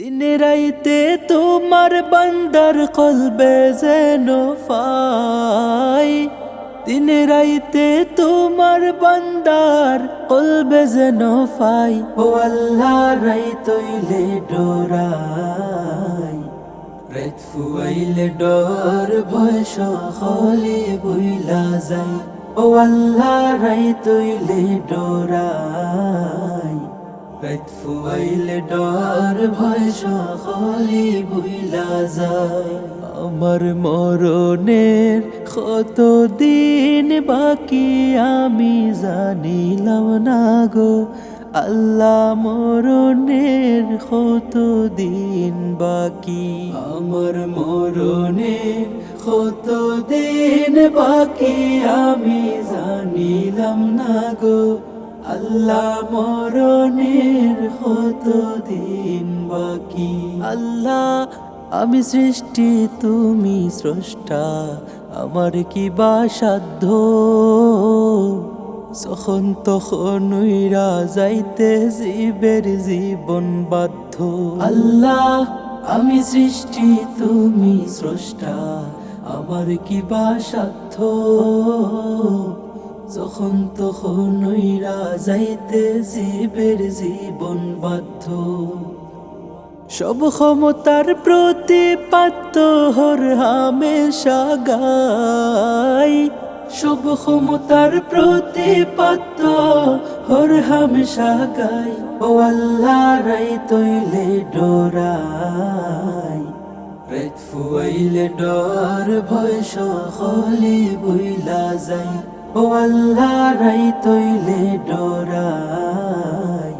দিন রাইতে তোমার বান্দার কলবে যেন ফাই। দিন রাইতে তোমার বান্দার কলবে যেন ফাই। ও আল্লাহ রাই তৈলে ডোরাই। রাত ফুয়াইলে ডর, ভয় সকলে বইলা যাই ও আল্লাহ রাই তৈলে ডোরাই। রাত ফুয়াইলে ডর, ভয় সকলে বইলা যায়। আমার মরণের কত দিন বাকি আমি জানিলাম না গো। আল্লাহ মরণের কত দিন বাকি। আমার মরণের কত দিন বাকি আমি জানিলাম না গো। আল্লাহ মরণের দিন বাকি? আল্লাহ, আমি সৃষ্টি, তুমি স্রষ্টা, আমার কি বা সাধ্য? যখন তখন উইরা যাইতে জীবের জীবন বাধ্য। আল্লাহ, আমি সৃষ্টি, তুমি স্রষ্টা, আমার কি বা সাধ্য? যখন তখন উইরা যাইতে জীবের জীবন বাধ্য। সব ক্ষমতার প্রতিপাত্য হর হামেশা গাই। সব ক্ষমতার প্রতিপাত্য হর হামেশা গাই। ও আল্লাহ রাই তৈলে ডোরাই। রেত ফুয়াইলে ডর, ভয় সকলে বইলা যাই। ও আল্লাহ, রাই তৈলে ডোরাই।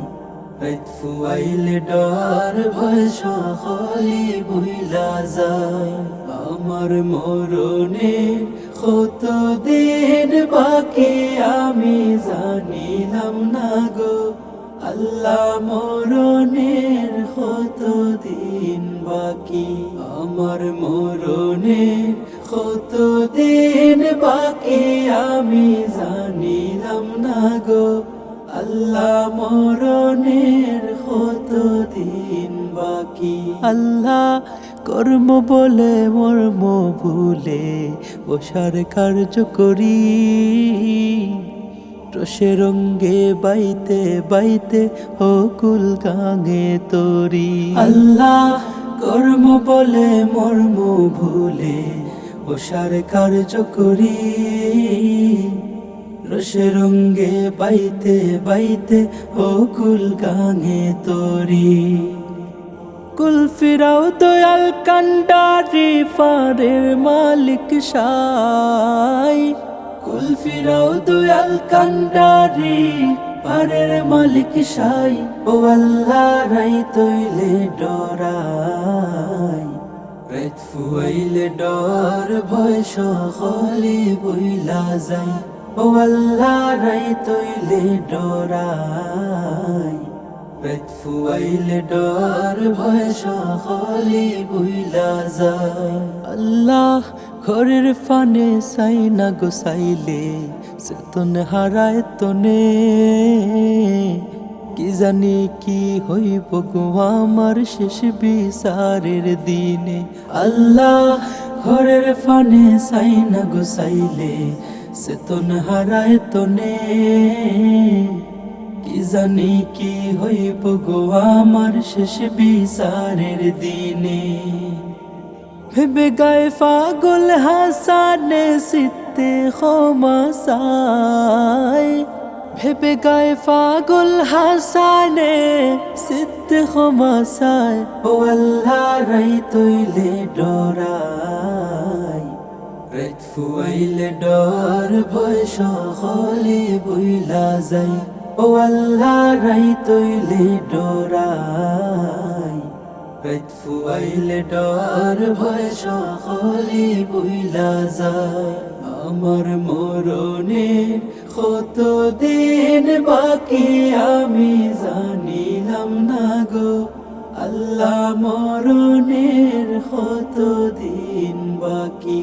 রাত ফুয়াইলে ডর, ভয় সকলে বইলা যায়। আমার মরণে কত দিন বাকি আমি জানিলাম না গো। আল্লাহ, মরণের কত দিন বাকি? আমার মরণের না গো, আল্লাহ মরণের কত দিন বাকি? আল্লাহ কর্ম বলে মর্ম ভুলে বসার কার্য করি। রসে রঙ্গে বাইতে বাইতে হকুল গাঙে তরি। আল্লাহ কর্ম বলে মর্ম ভুলে বসার কার্য করি। রসে রঙ্গে বাইতে বাইতে, ও কুল গাঙে তরি। কুল ফিরাও দয়াল কান্ডারি ফারের মালিক সাই। কুল ফিরাও দয়াল কান্ডারি পারের মালিক সাই। ও আল্লাহ, রাই তৈলে ডরাই। রেত ফুয়াইলে ডর, ভয় সকলে বইলা যাই। ও আল্লাহ রাই তৈলে ডরাই। পেট ফুয়াইলে ডর, ভয় সকলে বইলা যায়। আল্লাহ ঘরের ফানে সাই না গোসাইলে, চেতন হারায় তনে। কি জানি কি হইব গো আমার শেষ বিচারের দিনে। আল্লাহ ঘরের ফানে সাই না গোসাইলে চেতন হারায় তনে কি জানি কি হইব গো আমার শেষ বিচারের দিনে ভেবে গায়ে পাগল হাসানে সিতে ক্ষমাসাই ভেবে গায়ে পাগল হাসানে সিতে ক্ষমাসাই ও আল্লাহ রাই তৈলে ডরাই রেত ফুয়াইলে ডর, ভয় সকলে বইলা যাই ও আল্লাহ, রাই তৈলে ডরাই। পেট ফুয়াইলে ডর, ভয় সকলে বইলা যায়। আমার মরণে কত দিন বাকি আমি জানিলাম না গো। আল্লাহ, মরণের কত দিন বাকি